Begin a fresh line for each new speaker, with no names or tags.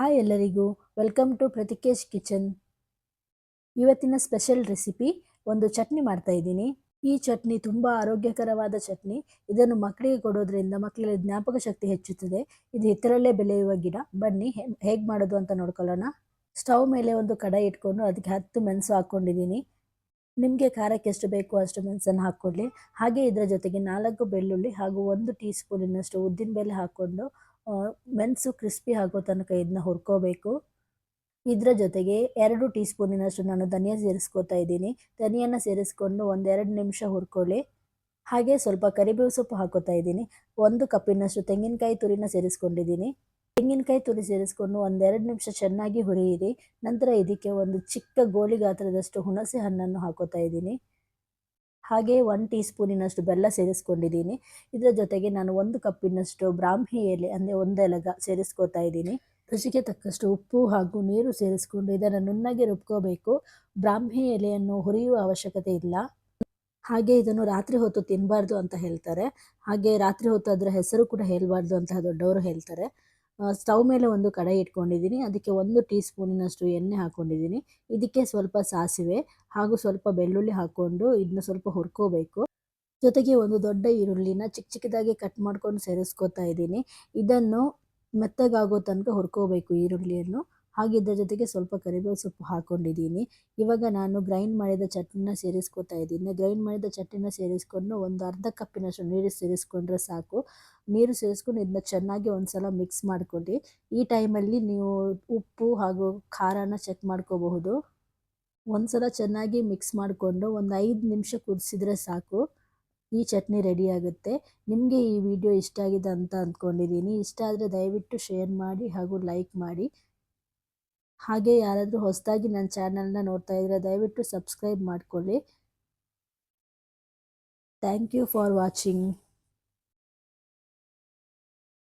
Hi ಎಲ್ಲರಿಗೂ, welcome to Pratikesh kitchen. ಇವತ್ತಿನ special recipe, ಒಂದು ಚಟ್ನಿ ಮಾಡ್ತಾ ಇದ್ದೀನಿ. ಈ ಚಟ್ನಿ ತುಂಬ ಆರೋಗ್ಯಕರವಾದ ಚಟ್ನಿ. ಇದನ್ನು ಮಕ್ಕಳಿಗೆ ಕೊಡೋದ್ರಿಂದ ಮಕ್ಕಳಲ್ಲಿ ಜ್ಞಾಪಕ ಶಕ್ತಿ ಹೆಚ್ಚುತ್ತದೆ. ಇದು ಹಿತ್ತಲಲ್ಲೇ ಬೆಳೆಯುವ ಗಿಡ. ಬನ್ನಿ ಹೇಗೆ ಮಾಡೋದು ಅಂತ ನೋಡ್ಕೊಳ್ಳೋಣ. ಸ್ಟವ್ ಮೇಲೆ ಒಂದು ಕಡಾಯಿ ಇಟ್ಕೊಂಡು ಅದಕ್ಕೆ ಹತ್ತು ಮೆಣಸು ಹಾಕ್ಕೊಂಡಿದ್ದೀನಿ. ನಿಮಗೆ ಖಾರಕ್ಕೆ ಎಷ್ಟು ಬೇಕು ಅಷ್ಟು ಮೆಣಸನ್ನು ಹಾಕ್ಕೊಳ್ಳಿ ಹಾಗೆ ಇದರ ಜೊತೆಗೆ ನಾಲ್ಕು ಬೆಳ್ಳುಳ್ಳಿ ಹಾಗೂ ಒಂದು ಟೀ ಸ್ಪೂನಿನಷ್ಟು ಉದ್ದಿನ ಬೆಲೆ ಹಾಕ್ಕೊಂಡು ಮೆಣಸು ಕ್ರಿಸ್ಪಿ ಆಗೋ ತನಕ ಇದನ್ನ ಹುರ್ಕೋಬೇಕು. ಇದರ ಜೊತೆಗೆ ಎರಡು ಟೀ ಸ್ಪೂನಿನಷ್ಟು ನಾನು ಧನಿಯಾ ಸೇರಿಸ್ಕೊತಾ ಇದ್ದೀನಿ. ಧನಿಯನ್ನು ಸೇರಿಸ್ಕೊಂಡು ಒಂದೆರಡು ನಿಮಿಷ ಹುರ್ಕೊಳ್ಳಿ. ಹಾಗೆ ಸ್ವಲ್ಪ ಕರಿಬೇವು ಸೊಪ್ಪು ಹಾಕೋತಾ ಇದ್ದೀನಿ. ಒಂದು ಕಪ್ಪಿನಷ್ಟು ತೆಂಗಿನಕಾಯಿ ತುರಿನ ಸೇರಿಸ್ಕೊಂಡಿದ್ದೀನಿ. ತೆಂಗಿನಕಾಯಿ ತುರಿ ಸೇರಿಸ್ಕೊಂಡು ಒಂದೆರಡು ನಿಮಿಷ ಚೆನ್ನಾಗಿ ಹುರಿಯಿರಿ. ನಂತರ ಇದಕ್ಕೆ ಒಂದು ಚಿಕ್ಕ ಗೋಳಿ ಗಾತ್ರದಷ್ಟು ಹುಣಸೆ ಹಣ್ಣನ್ನು ಹಾಕೋತಾ ಇದ್ದೀನಿ. ಹಾಗೆ ಒನ್ ಟೀ ಸ್ಪೂನಿನಷ್ಟು ಬೆಲ್ಲ ಸೇರಿಸ್ಕೊಂಡಿದ್ದೀನಿ. ಇದರ ಜೊತೆಗೆ ನಾನು ಒಂದು ಕಪ್ಪಿನಷ್ಟು ಬ್ರಾಹ್ಮಿ ಎಲೆ ಅಂದರೆ ಒಂದೆಲಗ ಸೇರಿಸ್ಕೋತಾ ಇದ್ದೀನಿ. ರುಚಿಗೆ ತಕ್ಕಷ್ಟು ಉಪ್ಪು ಹಾಗೂ ನೀರು ಸೇರಿಸ್ಕೊಂಡು ಇದನ್ನು ನುಣ್ಣಗೆ ರುಬ್ಕೋಬೇಕು. ಬ್ರಾಹ್ಮಿ ಎಲೆಯನ್ನು ಹುರಿಯುವ ಅವಶ್ಯಕತೆ ಇಲ್ಲ. ಹಾಗೆ ಇದನ್ನು ರಾತ್ರಿ ಹೊತ್ತು ತಿನ್ನಬಾರ್ದು ಅಂತ ಹೇಳ್ತಾರೆ. ಹಾಗೆ ರಾತ್ರಿ ಹೊತ್ತು ಅದರ ಹೆಸರು ಕೂಡ ಹೇಳಬಾರ್ದು ಅಂತ ದೊಡ್ಡವರು ಹೇಳ್ತಾರೆ. ಸ್ಟವ್ ಮೇಲೆ ಒಂದು ಕಡಾಯಿ ಇಟ್ಕೊಂಡಿದ್ದೀನಿ. ಅದಕ್ಕೆ ಒಂದು ಟೀ ಸ್ಪೂನಿನಷ್ಟು ಎಣ್ಣೆ ಹಾಕ್ಕೊಂಡಿದ್ದೀನಿ ಇದಕ್ಕೆ ಸ್ವಲ್ಪ ಸಾಸಿವೆ ಹಾಗೂ ಸ್ವಲ್ಪ ಬೆಳ್ಳುಳ್ಳಿ ಹಾಕ್ಕೊಂಡು ಇದನ್ನ ಸ್ವಲ್ಪ ಹುರ್ಕೋಬೇಕು. ಜೊತೆಗೆ ಒಂದು ದೊಡ್ಡ ಈರುಳ್ಳಿನ ಚಿಕ್ಕ ಚಿಕ್ಕದಾಗಿ ಕಟ್ ಮಾಡ್ಕೊಂಡು ಸೇರಿಸ್ಕೋತಾ ಇದ್ದೀನಿ. ಇದನ್ನು ಮೆತ್ತಗಾಗೋ ತನಕ ಹುರ್ಕೋಬೇಕು ಈರುಳ್ಳಿಯನ್ನು. ಹಾಗೆ ಇದರ ಜೊತೆಗೆ ಸ್ವಲ್ಪ ಕರಿಬೇವು ಸೊಪ್ಪು ಹಾಕೊಂಡಿದ್ದೀನಿ. ಇವಾಗ ನಾನು ಗ್ರೈಂಡ್ ಮಾಡಿದ ಚಟ್ನಿನ ಸೇರಿಸ್ಕೊತಾ ಇದ್ದೀನಿ. ಗ್ರೈಂಡ್ ಮಾಡಿದ ಚಟ್ನಿನ ಸೇರಿಸ್ಕೊಂಡು ಒಂದು ಅರ್ಧ ಕಪ್ಪಿನಷ್ಟು ನೀರು ಸೇರಿಸ್ಕೊಂಡ್ರೆ ಸಾಕು. ನೀರು ಸೇರಿಸ್ಕೊಂಡು ಇದನ್ನ ಚೆನ್ನಾಗಿ ಒಂದು ಸಲ ಮಿಕ್ಸ್ ಮಾಡ್ಕೊಳ್ಳಿ ಈ ಟೈಮಲ್ಲಿ ನೀವು ಉಪ್ಪು ಹಾಗೂ ಖಾರನ ಚೆಕ್ ಮಾಡ್ಕೋಬಹುದು. ಒಂದು ಸಲ ಚೆನ್ನಾಗಿ ಮಿಕ್ಸ್ ಮಾಡಿಕೊಂಡು ಒಂದು ಐದು ನಿಮಿಷ ಕುದಿಸಿದ್ರೆ ಸಾಕು. ಈ ಚಟ್ನಿ ರೆಡಿ ಆಗುತ್ತೆ. ನಿಮಗೆ ಈ ವಿಡಿಯೋ ಇಷ್ಟ ಆಗಿದೆ ಅಂತ ಅಂದ್ಕೊಂಡಿದ್ದೀನಿ. ಇಷ್ಟ ಆದರೆ ದಯವಿಟ್ಟು ಶೇರ್ ಮಾಡಿ ಹಾಗೂ ಲೈಕ್ ಮಾಡಿ. ಹಾಗೆ ಯಾರಾದರೂ ಹೊಸದಾಗಿ ನನ್ನ ಚಾನಲ್ನ ನೋಡ್ತಾ ಇದ್ದರೆ ದಯವಿಟ್ಟು ಸಬ್ಸ್ಕ್ರೈಬ್ ಮಾಡಿಕೊಳ್ಳಿ. Thank you for watching